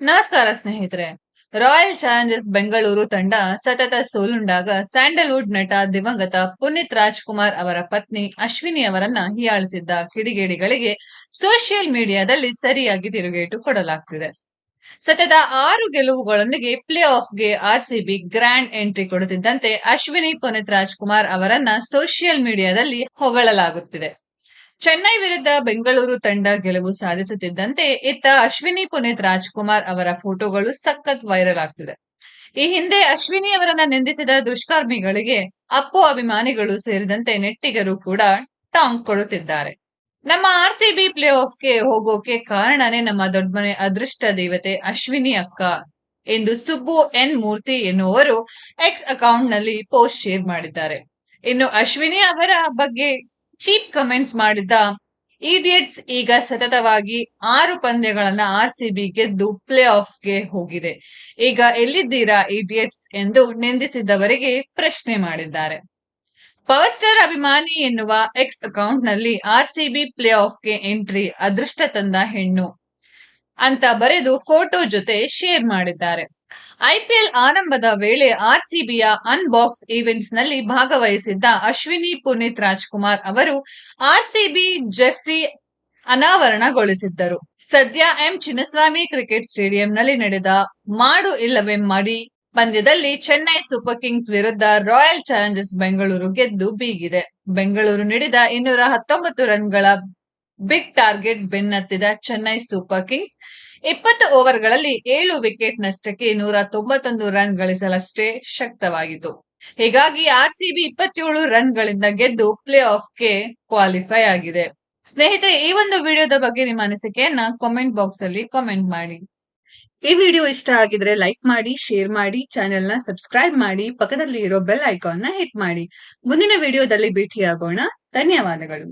ನಮಸ್ಕಾರ ಸ್ನೇಹಿತರೆ. Royal challengers Bengaluru ತಂಡ ಸತತ ಸೋಲುಂಡಾಗ ಸ್ಯಾಂಡಲ್ವುಡ್ ನಟ ದಿವಂಗತ ಪುನೀತ್ ರಾಜ್ಕುಮಾರ್ ಅವರ ಪತ್ನಿ ಅಶ್ವಿನಿ ಅವರನ್ನ ಹೀಯಾಳಿಸಿದ್ದ ಕಿಡಿಗೇಡಿಗಳಿಗೆ ಸೋಷಿಯಲ್ ಮೀಡಿಯಾದಲ್ಲಿ ಸರಿಯಾಗಿ ತಿರುಗೇಟು ಕೊಡಲಾಗ್ತಿದೆ. ಸತತ ಆರು ಗೆಲುವುಗಳೊಂದಿಗೆ ಪ್ಲೇ ಆಫ್ಗೆ ಆರ್ಸಿಬಿ ಗ್ರ್ಯಾಂಡ್ ಎಂಟ್ರಿ ಕೊಡುತ್ತಿದ್ದಂತೆ ಅಶ್ವಿನಿ ಪುನೀತ್ ರಾಜ್ಕುಮಾರ್ ಅವರನ್ನ ಸೋಷಿಯಲ್ ಮೀಡಿಯಾದಲ್ಲಿ ಹೊಗಳಲಾಗುತ್ತಿದೆ. ಚೆನ್ನೈ ವಿರುದ್ಧ ಬೆಂಗಳೂರು ತಂಡ ಗೆಲುವು ಸಾಧಿಸುತ್ತಿದ್ದಂತೆ ಇತ್ತ ಅಶ್ವಿನಿ ಪುನೀತ್ ರಾಜ್ಕುಮಾರ್ ಅವರ ಫೋಟೋಗಳು ಸಖತ್ ವೈರಲ್ ಆಗ್ತಿದೆ. ಈ ಹಿಂದೆ ಅಶ್ವಿನಿ ಅವರನ್ನ ನಿಂದಿಸಿದ ದುಷ್ಕರ್ಮಿಗಳಿಗೆ ಅಪ್ಪು ಅಭಿಮಾನಿಗಳು ಸೇರಿದಂತೆ ನೆಟ್ಟಿಗರು ಕೂಡ ಟಾಂಗ್ ಕೊಡುತ್ತಿದ್ದಾರೆ. ನಮ್ಮ ಆರ್ ಸಿ ಬಿ ಪ್ಲೇ ಆಫ್ಗೆ ಹೋಗೋಕೆ ಕಾರಣನೇ ನಮ್ಮ ದೊಡ್ಡಮನೆ ಅದೃಷ್ಟ ದೇವತೆ ಅಶ್ವಿನಿ ಅಕ್ಕ ಎಂದು ಸುಬ್ಬು ಎನ್ ಮೂರ್ತಿ ಎನ್ನುವರು ಎಕ್ಸ್ ಅಕೌಂಟ್ನಲ್ಲಿ ಪೋಸ್ಟ್ ಶೇರ್ ಮಾಡಿದ್ದಾರೆ. ಇನ್ನು ಅಶ್ವಿನಿ ಅವರ ಬಗ್ಗೆ ಚೀಪ್ ಕಮೆಂಟ್ಸ್ ಮಾಡಿದ್ದ ಇಡಿಯಟ್ಸ್ ಈಗ ಸತತವಾಗಿ ಆರು ಪಂದ್ಯಗಳನ್ನ ಆರ್ ಸಿ ಬಿ ಗೆದ್ದು ಪ್ಲೇ ಆಫ್ಗೆ ಹೋಗಿದೆ. ಈಗ ಎಲ್ಲಿದ್ದೀರಾ ಇಡಿಯಟ್ಸ್ ಎಂದು ನಿಂದಿಸಿದ್ದವರಿಗೆ ಪ್ರಶ್ನೆ ಮಾಡಿದ್ದಾರೆ. ಪವರ್ ಸ್ಟಾರ್ ಅಭಿಮಾನಿ ಎನ್ನುವ ಎಕ್ಸ್ ಅಕೌಂಟ್ನಲ್ಲಿ ಆರ್ ಸಿ ಬಿ ಪ್ಲೇ ಆಫ್ಗೆ ಎಂಟ್ರಿ ಅದೃಷ್ಟ ತಂದ ಹೆಣ್ಣು ಅಂತ ಬರೆದು ಫೋಟೋ ಜೊತೆ ಶೇರ್ ಮಾಡಿದ್ದಾರೆ. ಐಪಿಎಲ್ ಆರಂಭದ ವೇಳೆ ಆರ್ಸಿಬಿಯ ಅನ್ಬಾಕ್ಸ್ ಈವೆಂಟ್ಸ್ನಲ್ಲಿ ಭಾಗವಹಿಸಿದ್ದ ಅಶ್ವಿನಿ ಪುನೀತ್ ರಾಜ್ಕುಮಾರ್ ಅವರು ಆರ್ಸಿಬಿ ಜೆರ್ಸಿ ಅನಾವರಣಗೊಳಿಸಿದ್ದರು. ಸದ್ಯ ಎಂ ಚಿನ್ನಸ್ವಾಮಿ ಕ್ರಿಕೆಟ್ ಸ್ಟೇಡಿಯಂನಲ್ಲಿ ನಡೆದ ಮಾಡು ಇಲ್ಲವೇ ಮಡಿ ಪಂದ್ಯದಲ್ಲಿ ಚೆನ್ನೈ ಸೂಪರ್ ಕಿಂಗ್ಸ್ ವಿರುದ್ಧ ರಾಯಲ್ ಚಾಲೆಂಜರ್ಸ್ ಬೆಂಗಳೂರು ಗೆದ್ದು ಬೀಗಿದೆ. ಬೆಂಗಳೂರು ನೀಡಿದ ಇನ್ನೂರ ಹತ್ತೊಂಬತ್ತು ರನ್ಗಳ ಬಿಗ್ ಟಾರ್ಗೆಟ್ ಬೆನ್ನತ್ತಿದ ಚೆನ್ನೈ ಸೂಪರ್ ಕಿಂಗ್ಸ್ ಇಪ್ಪತ್ತು ಓವರ್ಗಳಲ್ಲಿ ಏಳು ವಿಕೆಟ್ ನಷ್ಟಕ್ಕೆ ನೂರ ತೊಂಬತ್ತೊಂದು ರನ್ ಗಳಿಸಲಷ್ಟೇ ಶಕ್ತವಾಗಿತ್ತು. ಹೀಗಾಗಿ ಆರ್ಸಿಬಿ ಇಪ್ಪತ್ತೇಳು ರನ್ ಗಳಿಂದ ಗೆದ್ದು ಪ್ಲೇ ಆಫ್ಗೆ ಕ್ವಾಲಿಫೈ ಆಗಿದೆ. ಸ್ನೇಹಿತರೆ, ಈ ಒಂದು ವಿಡಿಯೋದ ಬಗ್ಗೆ ನಿಮ್ಮ ಅನಿಸಿಕೆಯನ್ನ ಕಾಮೆಂಟ್ ಬಾಕ್ಸ್ ಅಲ್ಲಿ ಕಾಮೆಂಟ್ ಮಾಡಿ. ಈ ವಿಡಿಯೋ ಇಷ್ಟ ಆಗಿದ್ರೆ ಲೈಕ್ ಮಾಡಿ ಶೇರ್ ಮಾಡಿ ಚಾನೆಲ್ನ ಸಬ್ಸ್ಕ್ರೈಬ್ ಮಾಡಿ ಪಕ್ಕದಲ್ಲಿ ಇರೋ ಬೆಲ್ ಐಕಾನ್ನ ಹಿಟ್ ಮಾಡಿ. ಮುಂದಿನ ವಿಡಿಯೋದಲ್ಲಿ ಭೇಟಿಯಾಗೋಣ. ಧನ್ಯವಾದಗಳು.